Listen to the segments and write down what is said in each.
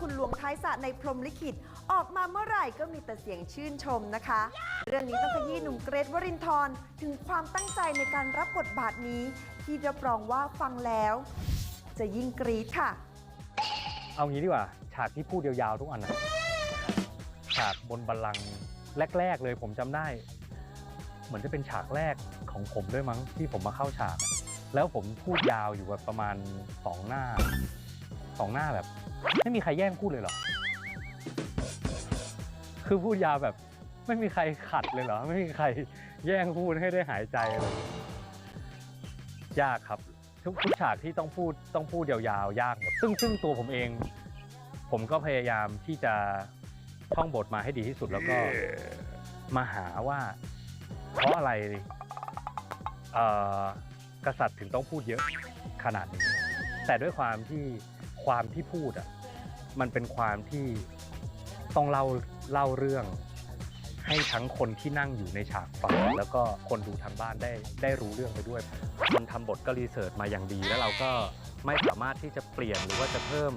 คุณหลวงท้ายสระในพรมลิขิต ออกมาเมื่อไหร่ก็มีแต่เสียงชื่นชมนะคะ เรื่องนี้ต้องขยี้หนุ่มเกรทวรินทร์ถึงความตั้งใจในการรับบทบาทนี้ ที่รับรองว่าฟังแล้ว จะยิ่งกรี๊ดค่ะ เอางี้ดีกว่า ฉากที่พูดยาวๆทุกอันนะฉากบนบัลลังก์แรก ๆ เลยผมจำได้ เหมือนจะเป็นฉากแรกของผมด้วยมั้งที่ผมมาเข้าฉากอะแล้วผมพูดยาวอยู่แบบประมาณสองหน้า สองหน้าแบบ ไม่มีใครแย่งพูดเลยเหรอ คือพูดยาวแบบ ไม่มีใครขัดเลยเหรอ ไม่มีใครแย่งพูดให้ได้หายใจเลยยากครับ ทุกทุกฉากที่ต้องพูดต้องพูดยาวๆ ยากหมดซึ่งซึ่งตัวผมเอง ผมก็พยายามที่จะท่องบทมาให้ดีที่สุดแล้วก็มาหาว่า เพราะอะไรเอ่อกษัตริย์ถึงต้องพูดเยอะขนาดนี้ แต่ด้วยความที่ ความที่พูดอะมันเป็นความที่ต้องเล่าเล่าเรื่อง ให้ทั้งคนที่นั่งอยู่ในฉากฟังแล้วก็คนดูทางบ้านได้ได้รู้เรื่องไปด้วยคนทำบทก็รีเสิร์ชมาอย่างดี แล้วเราก็ไม่สามารถที่จะเปลี่ยนหรือว่าจะเพิ่ม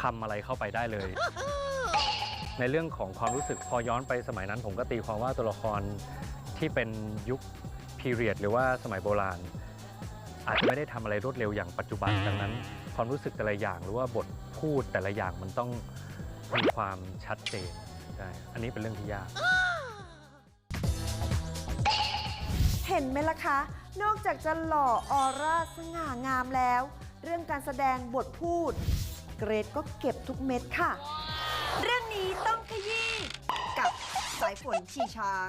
คำอะไรเข้าไปได้เลย ในเรื่องของความรู้สึกพอย้อนไปสมัยนั้นผมก็ตีความว่าตัวละครที่เป็นยุคพีเรียดหรือว่าสมัยโบราณ อาจจะไม่ได้ทำอะไรรวดเร็วอย่างปัจจุบันดังนั้น ความรู้สึกแต่ละอย่างหรือว่าบทพูดแต่ละอย่างมันต้องมีความชัดเจนใช่อันนี้เป็นเรื่องที่ยาก เห็นไหมล่ะคะ นอกจากจะหล่อออร่าสง่างามแล้ว เรื่องการแสดงบทพูด เกรดก็เก็บทุกเม็ดค่ะ เรื่องนี้ต้องขยี้กับสายฝนชีช้าง